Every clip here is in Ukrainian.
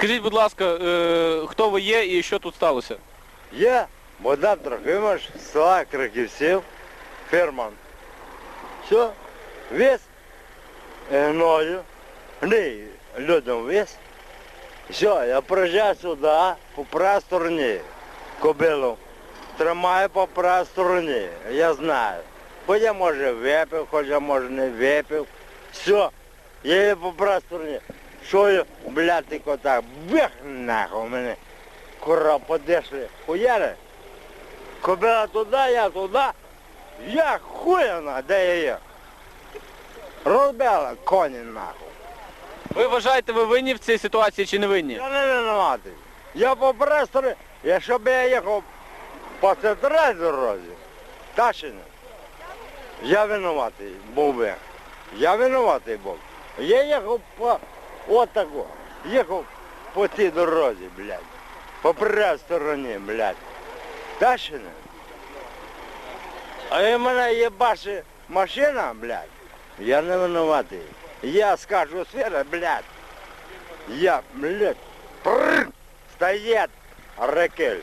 Скажіть, будь ласка, е, хто ви є і що тут сталося? Я Богдан Трохимович, з села Краківців, ферман. Все, весь гною, гний людям весь. Все, я приїжджаю сюди по правій кобилу. Тримаю по правій я знаю. Хоч я може випив, хоч я може не випив. Все, я її по правій. Що я, блядь, так, бих нахуй мене. Кура подешли. Хуяри. Кобила туди, я туди. Я хуяна, де я є. Розбила коні нахуй. Ви вважаєте, ви винні в цій ситуації чи не винні? Я не винуватий. Я по престорі, якщо б я їхав по центральній дорозі, та ще не. Я винуватий був би. Я винуватий був. Я їхав по отако. Їхав по цій дорозі, блядь. По правій стороні, блядь. Та ще не. А в мене є бачить машина, блядь. Я не винуватий. Я скажу сфера, блядь. Я, блядь, прррр, стоять ракель.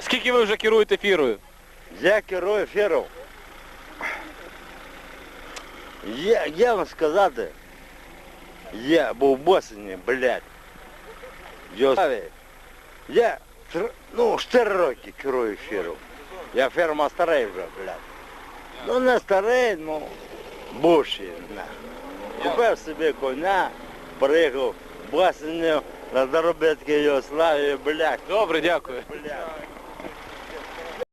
Скільки ви вже керуєте фірою? Я керую фіру. Я, я вам сказати, Я був босині, блядь. Йосаві. Я, ну, 4 роки керую фіру. Я ферма старий вже, блядь. Ну, не старий, ну, нахуй. Купив собі коня, приїхав босиню на заробітки Югославії, блядь. Добре, дякую. Блядь.